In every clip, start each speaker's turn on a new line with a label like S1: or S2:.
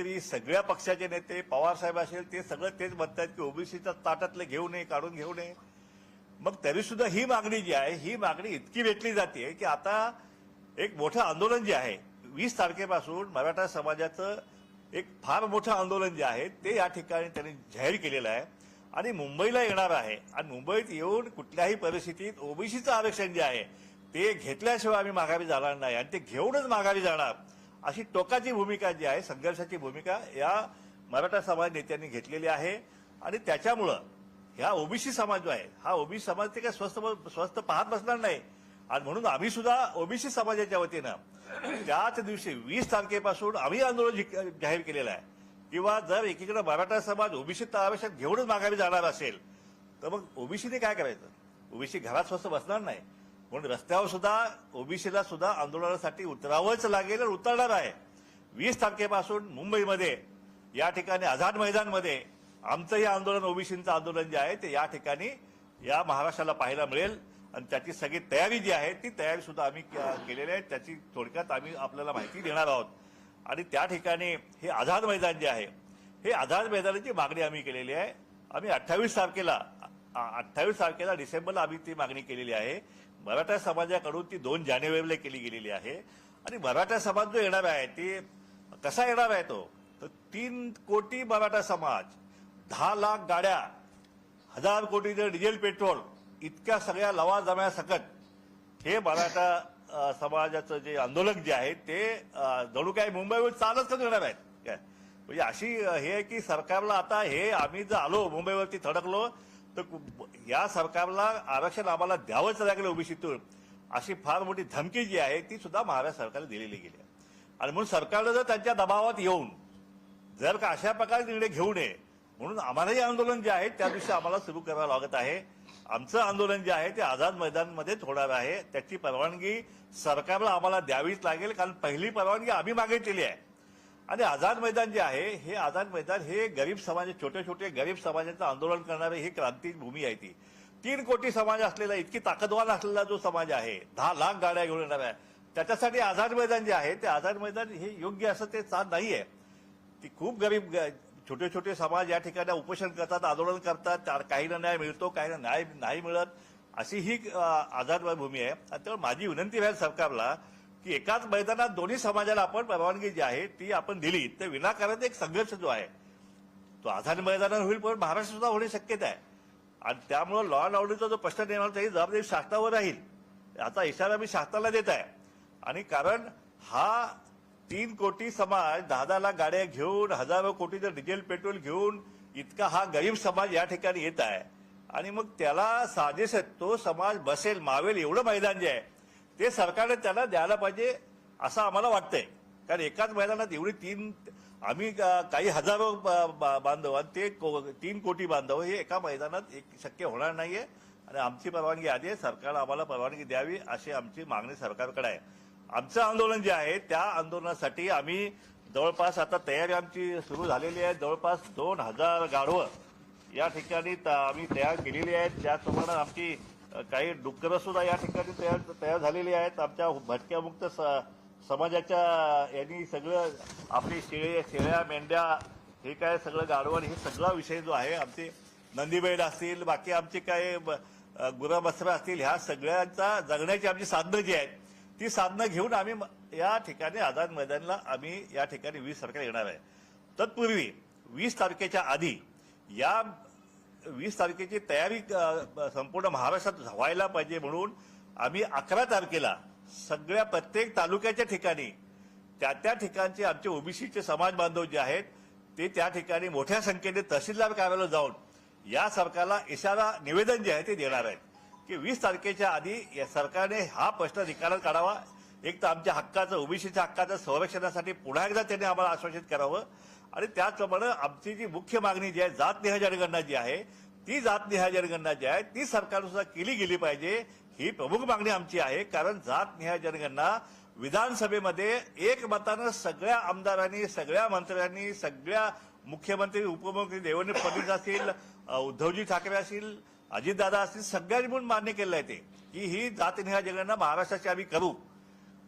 S1: तरी सगळ्या पक्षाचे नेते पवार साहेब असेल ते सगळं तेच म्हणतात की ओबीसीचा ताटातलं घेऊ नये काढून घेऊ नये. मग तरी सुद्धा ही मागणी जी आहे ही मागणी इतकी भेटली जाते की आता एक मोठं आंदोलन जे आहे वीस तारखेपासून मराठा समाजाचं एक फार मोठं आंदोलन जे आहे ते या ठिकाणी त्यांनी जाहीर केलेलं आहे. आणि मुंबईला येणार आहे. आणि मुंबईत येऊन कुठल्याही परिस्थितीत ओबीसीचं आरक्षण जे आहे ते घेतल्याशिवाय आम्ही माघारी जाणार नाही. आणि ते घेऊनच माघारी जाणार. अशी टोकाची भूमिका जी आहे संघर्षाची भूमिका या मराठा समाज नेत्यांनी घेतलेली आहे. आणि त्याच्यामुळं ह्या ओबीसी समाज जो आहे हा ओबीसी समाज ते काय स्वस्त स्वस्त पाहत बसणार नाही. आणि म्हणून आम्ही सुद्धा ओबीसी समाजाच्या वतीनं त्याच दिवशी वीस तारखेपासून आम्ही आंदोलन जाहीर केलेलं आहे. किंवा जर एकीकडे मराठा समाज ओबीसी आवश्यक घेऊनच माघारी जाणार असेल तर मग ओबीसीने काय करायचं? ओबीसी घरात स्वस्त बसणार नाही. म्हणून रस्त्यावर सुद्धा ओबीसीला सुद्धा आंदोलनासाठी उतरावंच लागेल उतरणार आहे. वीस तारखेपासून मुंबईमध्ये या ठिकाणी आझाद मैदानमध्ये आमचं हे आंदोलन ओबीसीचं आंदोलन जे आहे ते या ठिकाणी या महाराष्ट्राला पाहायला मिळेल. आणि त्याची सगळी तयारी जी आहे ती तयारी सुद्धा आम्ही के- केलेली आहे. त्याची थोडक्यात आम्ही आपल्याला माहिती देणार आहोत. आणि त्या ठिकाणी हे आझाद मैदान जे आहे हे आझाद मैदानाची मागणी आम्ही केलेली आहे. आम्ही अठ्ठावीस तारखेला अठ्ठावीस तारखेला डिसेंबरला आम्ही ती मागणी केलेली आहे. मराठा समाजाकडून ती दोन जानेवारीला केली गेलेली आहे. आणि मराठा समाज जो येणार आहे ते कसा येणार आहे तो? तर तीन कोटी मराठा समाज दहा लाख गाड्या हजार कोटीचं डिझेल पेट्रोल इतक्या सगळ्या लवा सकट हे मराठा समाजाचं जे आंदोलन जे आहे ते जणू काय मुंबईवर चालत करून येणार आहेत. काय? म्हणजे अशी हे आहे की सरकारला आता हे आम्ही जर आलो मुंबईवरती थडकलो तर कु- या सरकारला आरक्षण आम्हाला द्यावंच लागलं ओबीसीतून. अशी फार मोठी धमकी जी आहे ती सुद्धा महाराष्ट्र सरकारला दिलेली गेली आहे. आणि म्हणून सरकारनं जर त्यांच्या दबावात येऊन जर का अशा प्रकारे निर्णय घेऊ नये म्हणून आम्हालाही आंदोलन जे आहे त्या दिवशी आम्हाला सुरू करावं लागत आहे. आमचं आंदोलन जे आहे ते आझाद मैदानमध्येच होणार आहे. त्याची परवानगी सरकारला आम्हाला द्यावीच लागेल कारण पहिली परवानगी आम्ही मागितलेली आहे. आणि आझाद मैदान जे आहे हे आझाद मैदान हे गरीब समाज छोटे छोटे गरीब समाजाचं आंदोलन करणारे ही क्रांती भूमी आहे ती. तीन कोटी समाज असलेला इतकी ताकदवान असलेला जो समाज आहे दहा लाख गाड्या घेऊन येणार आहे त्याच्यासाठी आझाद मैदान जे आहे ते आझाद मैदान हे योग्य असं ते चाल नाही आहे ती खूप गरीब ग- छोटे छोटे समाज या ठिकाणी उपोषण करतात आंदोलन करतात काहींना न्याय मिळतो काहींना न्याय नाही मिळत अशी ही आझाद भूमी आहे. आणि त्यामुळे माझी विनंती आहे सरकारला की एकाच मैदानात दोन्ही समाजाला आपण परवानगी जी आहे ती आपण दिली तर विनाकारण एक संघर्ष जो आहे तो आझाद मैदानावर होईल पण महाराष्ट्र सुद्धा होण्याची शक्यता आहे. आणि त्यामुळं लॉ अँड ऑर्डरचा जो प्रश्न निर्माण होता, जबाबदारी शासनावर राहील. आता इशारा मी शासनाला देत आहे. आणि कारण हा तीन कोटी समाज दहा दहा लाख गाड्या घेऊन हजारो कोटीचं डिझेल पेट्रोल घेऊन इतका हा गरीब समाज या ठिकाणी येत आहे. आणि मग त्याला साजेस तो समाज बसेल मावेल एवढं मैदान जे आहे ते सरकारने त्याला द्यायला पाहिजे असं आम्हाला वाटतंय. कारण एकाच मैदानात एवढी तीन आम्ही काही हजारो ब- ब- बांधव आणि ते को- तीन कोटी बांधव हे एका मैदानात एक शक्य होणार नाहीये. आणि आमची परवानगी आधी आहे सरकारला आम्हाला परवानगी द्यावी अशी आमची मागणी सरकारकडे आहे. आमचं आंदोलन जे आहे त्या आंदोलनासाठी आम्ही जवळपास आता तयारी आमची सुरू झालेली आहे. जवळपास दोन हजार गाढवं या ठिकाणी त- आम्ही तयार केलेली आहेत. त्याचप्रमाणे आमची काही डुक्कर सुद्धा या ठिकाणी तयार तयार झालेली आहेत. आमच्या भटक्यामुक्त स- समाजाच्या यांनी सगळं आपली शेळे शेळ्या मेंढ्या हे काय सगळं गाडवण हे सगळा विषय जो आहे आमचे नंदीबैल असतील बाकी आमचे काय ब- असतील ह्या सगळ्यांचा जगण्याची आमची साधनं जी आहेत ती साधनं घेऊन आम्ही या ठिकाणी आझाद मैदानला आम्ही या ठिकाणी वीस तारखेला येणार आहे. तत्पूर्वी वीस तारखेच्या आधी या वीस तारखेची तयारी संपूर्ण महाराष्ट्रात व्हायला पाहिजे म्हणून आम्ही अकरा तारखेला सगळ्या प्रत्येक तालुक्याच्या ठिकाणी त्या त्या ठिकाणचे आमचे ओबीसीचे समाज बांधव जे आहेत ते त्या ठिकाणी मोठ्या संख्येने तहसीलदार कार्यालय जाऊन या सरकारला इशारा निवेदन जे आहे ते देणार आहेत. की वीस तारखेच्या आधी या सरकारने हा प्रश्न निकालात काढावा. एक तर आमच्या हक्काचं ओबीसीच्या हक्काचं संरक्षणासाठी पुन्हा एकदा त्यांनी आम्हाला आश्वासित करावं. आणि त्याचप्रमाणे आमची जी मुख्य मागणी जी आहे जातनिहाय जनगणना जी आहे ती जातनिहाय जनगणना जी आहे ती सरकारनुसार केली गेली पाहिजे ही प्रमुख मागणी आमची आहे. कारण जात जातनिहाय जनगणना विधानसभेमध्ये एक मतानं सगळ्या आमदारांनी सगळ्या मंत्र्यांनी सगळ्या मुख्यमंत्री उपमुख्यमंत्री देवेंद्र फडणवीस असतील उद्धवजी ठाकरे असतील अजितदादा असतील सगळ्यांनी म्हणून मान्य केलं आहे ते की ही जातनिहाय जनगणना महाराष्ट्राची आम्ही करू.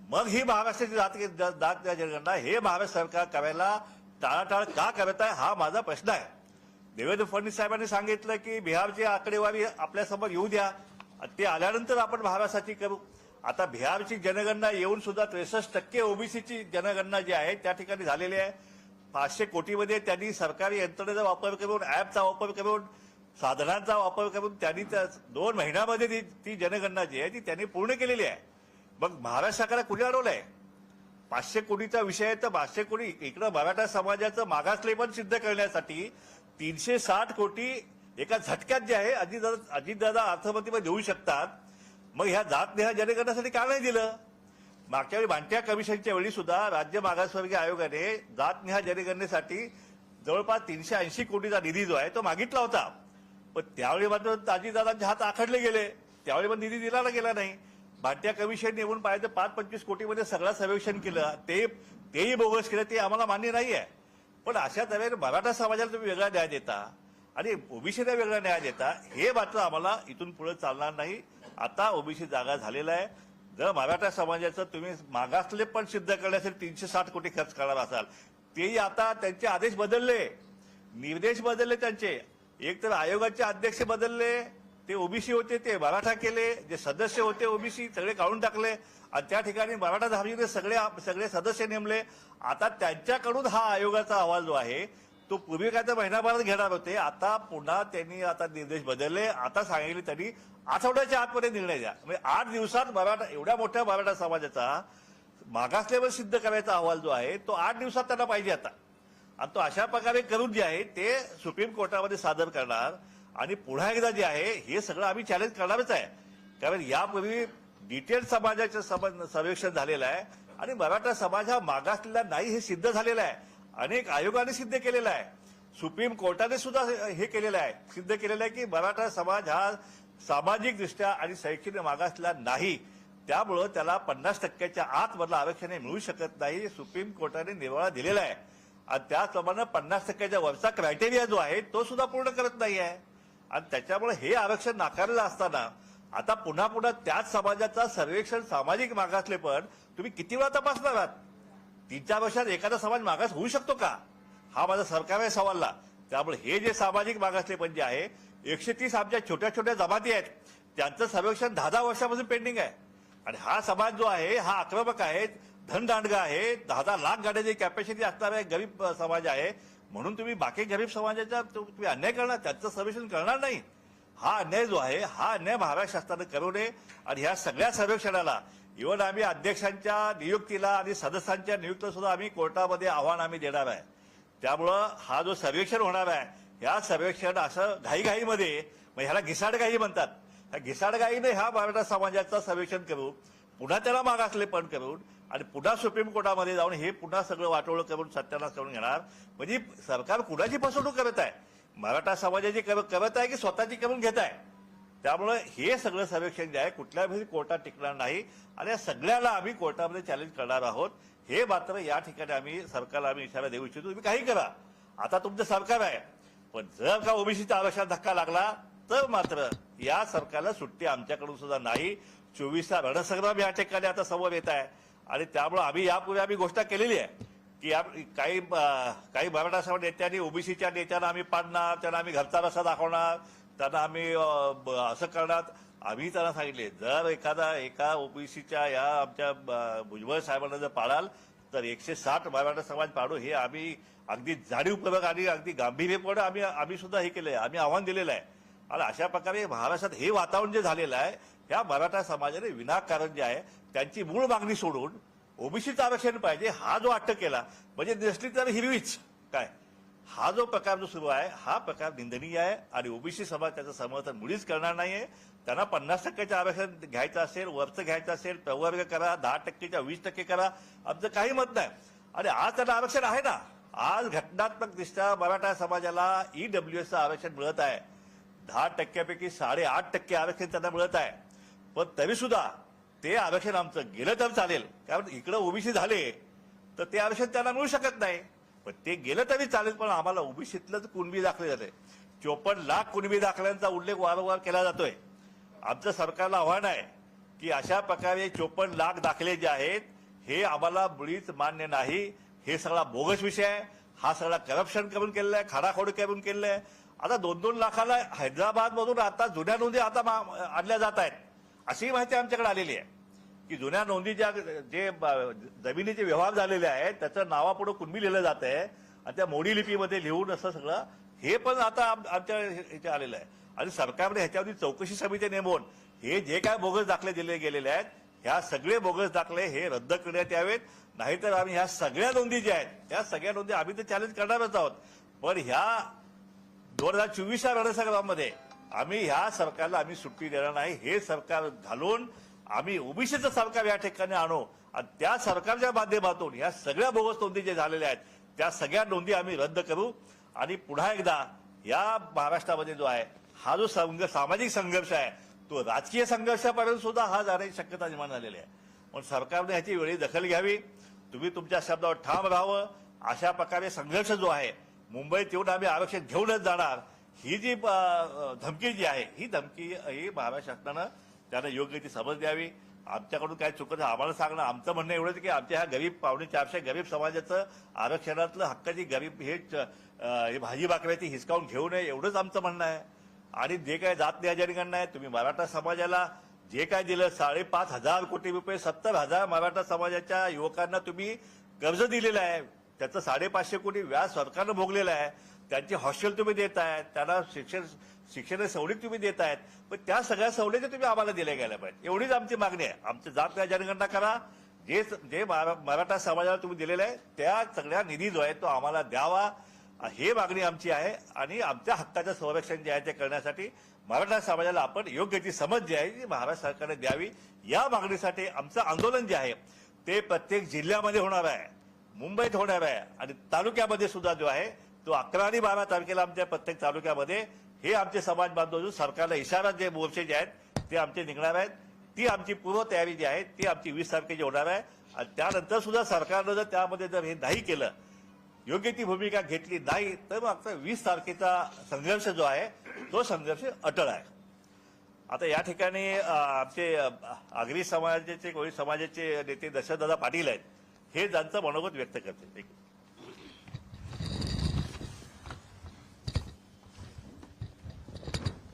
S1: मग ही महाराष्ट्राची जात जात जनगणना हे महाराष्ट्र सरकार करायला टाळाटाळ का करत आहे हा माझा प्रश्न आहे. देवेंद्र फडणवीस साहेबांनी सांगितलं की बिहारची आकडेवारी आपल्यासमोर येऊ द्या. ते आल्यानंतर आपण महाराष्ट्राची करू. आता बिहारची जनगणना येऊन सुद्धा त्रेसष्ट टक्के ओबीसीची जनगणना जी आहे त्या ठिकाणी झालेली आहे. पाचशे कोटीमध्ये त्यांनी सरकारी यंत्रणेचा वापर करून ऍपचा वापर करून साधनांचा वापर करून त्यांनी त्या दोन महिन्यामध्ये ती ती जनगणना जी आहे ती त्यांनी पूर्ण केलेली आहे. मग महाराष्ट्र सरकारला कुणी अडवलंय? पाचशे कोटीचा विषय आहे तर पाचशे कोटी इकडं मराठा समाजाचं मागासले पण सिद्ध करण्यासाठी तीनशे साठ कोटी एका झटक्यात जे आहे अजितदादा अजितदादा अर्थमंत्रीमध्ये देऊ शकतात. मग ह्या जात नेहा जनगणनासाठी का नाही दिलं? मागच्या वेळी भांट्या कमिशनच्या वेळी सुद्धा राज्य मागासवर्गीय आयोगाने जात नेहा जनगणनेसाठी जवळपास तीनशे ऐंशी कोटीचा निधी जो आहे तो मागितला होता. पण त्यावेळी मात्र अजितदादांचे हात आखडले गेले. त्यावेळी पण निधी दिला गेला नाही. भाट्या कमिशन येऊन पाहिजे पाच पंचवीस कोटीमध्ये सगळं सर्वेक्षण केलं ते तेही बोगस केलं ते आम्हाला मान्य नाही आहे पण अशा तऱ्हेने मराठा समाजाला तुम्ही वेगळा न्याय देता आणि ओबीसीला वेगळा न्याय देता हे मात्र आम्हाला इथून पुढे चालणार नाही. आता ओबीसी जागा झालेला आहे. जर मराठा समाजाचं तुम्ही मागासले पण सिद्ध करण्यासाठी तीनशे साठ कोटी खर्च करणार असाल तेही आता त्यांचे आदेश बदलले. निर्देश बदलले त्यांचे. एक तर आयोगाचे अध्यक्ष बदलले. ते ओबीसी होते ते मराठा केले जे सदस्य होते ओबीसी सगळे काढून टाकले. आणि त्या ठिकाणी मराठा धार्मिक सगळे सगळे सदस्य नेमले. आता त्यांच्याकडून हा आयोगाचा अहवाल जो आहे तो पूर्वी काय तर महिनाभरात घेणार होते. आता पुन्हा त्यांनी आता निर्देश बदलले. आता सांगितले त्यांनी आठवड्याच्या आतमध्ये निर्णय द्या. म्हणजे आठ दिवसात मराठा एवढ्या मोठ्या मराठा समाजाचा मागासलेवर सिद्ध करायचा अहवाल जो आहे तो आठ दिवसात त्यांना पाहिजे आता. आणि तो अशा प्रकारे करून जे आहे ते सुप्रीम कोर्टामध्ये सादर करणार. आणि पुन्हा एकदा जे आहे हे सगळं आम्ही चॅलेंज करणारच आहे. कारण यापूर्वी डिटेल समाजाचं सम- सर्वेक्षण झालेलं आहे आणि मराठा समाज हा मागासलेला नाही हे सिद्ध झालेलं आहे. अनेक आयोगाने सिद्ध केलेलं आहे. सुप्रीम कोर्टाने सुद्धा हे केलेलं आहे. सिद्ध केलेलं आहे की मराठा समाज हा सामाजिक दृष्ट्या आणि शैक्षणिक मागासला नाही. त्यामुळं त्याला पन्नास टक्क्याच्या आतमधला आरक्षण हे मिळू शकत नाही हे सुप्रीम कोर्टाने निर्वाळा दिलेला आहे. आणि त्याचप्रमाणे पन्नास टक्क्याच्या वरचा क्रायटेरिया जो आहे तो सुद्धा पूर्ण करत नाही आहे. आणि त्याच्यामुळे हे आरक्षण नाकारलेलं असताना आता पुन्हा पुन्हा त्याच समाजाचा सर्वेक्षण सामाजिक मागासले पण तुम्ही किती वेळा तपासणार आहात? तीन चार वर्षात एखादा समाज मागास होऊ शकतो का? हा माझा सरकार आहे. सवालला त्यामुळे हे जे सामाजिक मागासलेपण जे आहे एकशे तीस आमच्या छोट्या छोट्या जमाती आहेत. त्यांचं सर्वेक्षण दहा दहा वर्षापासून पेंडिंग आहे. आणि हा समाज जो आहे हा आक्रमक आहे धनदांडगा आहे दहा दहा लाख गाड्याची कॅपॅसिटी असणारा एक गरीब समाज आहे. म्हणून तुम्ही बाकी गरीब समाजाचा तो- तुम्ही अन्याय करणार त्याचं सर्वेक्षण करणार नाही. हा अन्याय जो आहे हा अन्याय महाराष्ट्र शासनानं करू नये. आणि ह्या सगळ्या सर्वेक्षणाला इव्हन आम्ही अध्यक्षांच्या नियुक्तीला आणि सदस्यांच्या नियुक्तीला सुद्धा आम्ही कोर्टामध्ये आव्हान आम्ही देणार आहे. त्यामुळं हा जो सर्वेक्षण होणार आहे ह्या सर्वेक्षण असं घाईघाईमध्ये मग ह्याला घिसाडघाई म्हणतात. ह्या घिसाडघाईने ह्या मराठा समाजाचं सर्वेक्षण करू. पुन्हा त्याला मागासलेपण करून आणि पुन्हा सुप्रीम कोर्टामध्ये जाऊन हे पुन्हा सगळं वाटोळं करून सत्यानाश करून घेणार. म्हणजे सरकार कुणाची फसवणूक करत आहे? मराठा समाजाची करत आहे की स्वतःची करून घेत आहे? त्यामुळे हे सगळं सर्वेक्षण जे आहे कुठल्याही कोर्टात टिकणार नाही. आणि या सगळ्याला आम्ही कोर्टामध्ये चॅलेंज करणार आहोत. हे मात्र या ठिकाणी आम्ही सरकारला आम्ही इशारा देऊ इच्छितो. तुम्ही काही करा. आता तुमचं सरकार आहे. पण जर का ओबीसीचा आरक्षणात धक्का लागला तर मात्र या सरकारला सुट्टी आमच्याकडून सुद्धा नाही. चोवीसचा रणसंग्राम या ठिकाणी आता समोर येत आहे. आणि त्यामुळे आम्ही यापूर्वी आम्ही घोषणा केलेली आहे की या काही काही मराठा समाज नेत्यांनी ओबीसीच्या नेत्यांना आम्ही पाडणार त्यांना आम्ही घरचा रस्ता दाखवणार त्यांना आम्ही ब- असं करणार. आम्ही त्यांना सांगितले जर एखादा एका ओबीसीच्या या आमच्या भुजबळ साहेबांना जर पाडाल तर एकशे साठ मराठा समाज पाडू हे आम्ही अगदी जाणीवपूर्वक आणि अगदी गांभीर्यपणे आम्ही आम्ही सुद्धा हे आहे आम्ही आव्हान दिलेलं आहे. आणि अशा प्रकारे महाराष्ट्रात हे वातावरण जे झालेलं आहे ह्या मराठा समाजाने विनाकारण जे आहे त्यांची मूळ मागणी सोडून ओबीसीचं आरक्षण पाहिजे हा जो अटक केला म्हणजे नसली तर हिरवीच. काय? हा जो प्रकार जो सुरू आहे हा प्रकार निंदनीय आहे आणि ओबीसी समाज त्याचं समर्थन मुळीच करणार नाहीये. त्यांना पन्नास टक्क्याचं आरक्षण घ्यायचं असेल वरचं घ्यायचं असेल प्रवर्ग करा दहा टक्केच्या वीस टक्के करा आमचं काही मत नाही. आणि आज त्यांना आरक्षण आहे ना? आज घटनात्मक दृष्ट्या मराठा समाजाला ईडब्ल्यू एसचं आरक्षण मिळत आहे. दहा टक्क्यापैकी साडेआठ टक्के आरक्षण त्यांना मिळत आहे. पण तरी सुद्धा ते आरक्षण आमचं गेलं तर चालेल. कारण इकडं ओबीसी झाले तर ते आरक्षण त्यांना मिळू शकत नाही. पण ते गेलं तरी चालेल पण आम्हाला ओबीसीतलंच कुणबी दाखले जाते. चोपन्न लाख कुणबी दाखल्यांचा उल्लेख वारंवार केला जातोय. आमचं सरकारला आव्हान आहे की अशा प्रकारे चोपन्न लाख दाखले जे आहेत हे आम्हाला मुळीच मान्य नाही. हे सगळा बोगस विषय आहे. हा सगळा करप्शन करून केलेला आहे खाडाखोड करून केलेला आहे. आता दोन दोन लाखाला हैदराबादमधून आता जुन्या नोंदी आता मा- आणल्या जात आहेत. अशी माहिती आमच्याकडे आलेली आहे. की जुन्या नोंदी ज्या जे जमिनीचे व्यवहार झालेले आहेत त्याचं नावापुढे कुणबी लिहिलं जात आहे. आणि त्या मोडी लिपीमध्ये लिहून असं सगळं हे पण आता आम- आमच्या ह्याच्या आलेलं आहे. आणि सरकारने ह्याच्यावरती चौकशी समिती नेमून हे जे काय बोगस दाखले दिले गेलेले आहेत ह्या सगळे बोगस दाखले हे रद्द करण्यात यावेत. नाहीतर आम्ही ह्या सगळ्या नोंदी ज्या आहेत त्या सगळ्या नोंदी आम्ही तर चॅलेंज करणारच आहोत. पण ह्या दोन हजार चोवीसच्या रणसंग्रामध्ये आम्ही ह्या सरकारला आम्ही सुट्टी देणार नाही. हे सरकार घालून आम्ही ओबीसीचं सरकार या ठिकाणी आणू आणि त्या सरकारच्या माध्यमातून ह्या सगळ्या बोगस नोंदी जे झालेल्या आहेत त्या सगळ्या नोंदी आम्ही रद्द करू आणि पुन्हा एकदा या महाराष्ट्रामध्ये जो आहे हा जो संघ सामाजिक संघर्ष आहे तो राजकीय संघर्षापर्यंत सुद्धा हा जाण्याची शक्यता निर्माण झालेली आहे. पण सरकारने ह्याची वेळी दखल घ्यावी. तुम्ही तुमच्या शब्दावर ठाम राहावं. अशा प्रकारे संघर्ष जो आहे मुंबईत येऊन आम्ही आरक्षण घेऊनच जाणार. ही जी धमकी जी आहे ही धमकी ही महाराष्ट्र शासनानं त्यांना योग्य ती समज द्यावी. आमच्याकडून काय चुकत आम्हाला सांगणं आमचं म्हणणं एवढंच की आमच्या ह्या गरीब पावणे चारशे गरीब समाजाचं आरक्षणातलं हक्काची गरीब हे च- हे भाजी भाकऱ्याची हिसकावून घेऊ नये एवढंच आमचं म्हणणं आहे. आणि जे काय जात नियोजनीकडनं आहे तुम्ही मराठा समाजाला जे काय दिलं साडेपाच हजार कोटी रुपये सत्तर हजार मराठा समाजाच्या युवकांना तुम्ही कर्ज दिलेलं आहे. त्याचं साडेपाचशे कोटी व्याज सरकारनं भोगलेलं आहे. त्यांची हॉस्टेल तुम्ही देत आहेत त्यांना शिक्षण शिक्षण सवलत तुम्ही देत आहेत पण त्या सगळ्या सवलती तुम्ही आम्हाला दिल्या गेल्या पाहिजे एवढीच आमची मागणी आहे. आमचं जात जनगणना करा. जे जे मराठा समाजाला तुम्ही दिलेलं आहे त्या सगळ्या निधी जो आहे तो आम्हाला द्यावा. हे मागणी आमची आहे आणि आमच्या हक्काचं संरक्षण जे आहे ते करण्यासाठी मराठा समाजाला आपण योग्य ती समज जी आहे ती महाराष्ट्र सरकारने द्यावी. या मागणीसाठी आमचं आंदोलन जे आहे ते प्रत्येक जिल्ह्यामध्ये होणार आहे मुंबईत होणार आहे आणि तालुक्यामध्ये सुद्धा जो आहे तो अकरा आणि बारा तारखेला आमच्या प्रत्येक तालुक्यामध्ये हे आमचे समाज बांधव जो सरकारला इशारा जे मोर्चे जे आहेत ते आमचे निघणार आहेत. ती आमची पूर्व तयारी जी आहे ती आमची वीस तारखेची होणार आहे. आणि त्यानंतर सुद्धा सरकारनं जर त्यामध्ये जर हे नाही केलं योग्य ती भूमिका घेतली नाही तर मग आता वीस तारखेचा संघर्ष जो आहे तो संघर्ष अटळ आहे. आता या ठिकाणी आमचे आगरी समाजाचे कोळी समाजाचे नेते दशरथदादा पाटील आहेत. हे ज्यांचं मनोगत व्यक्त करते.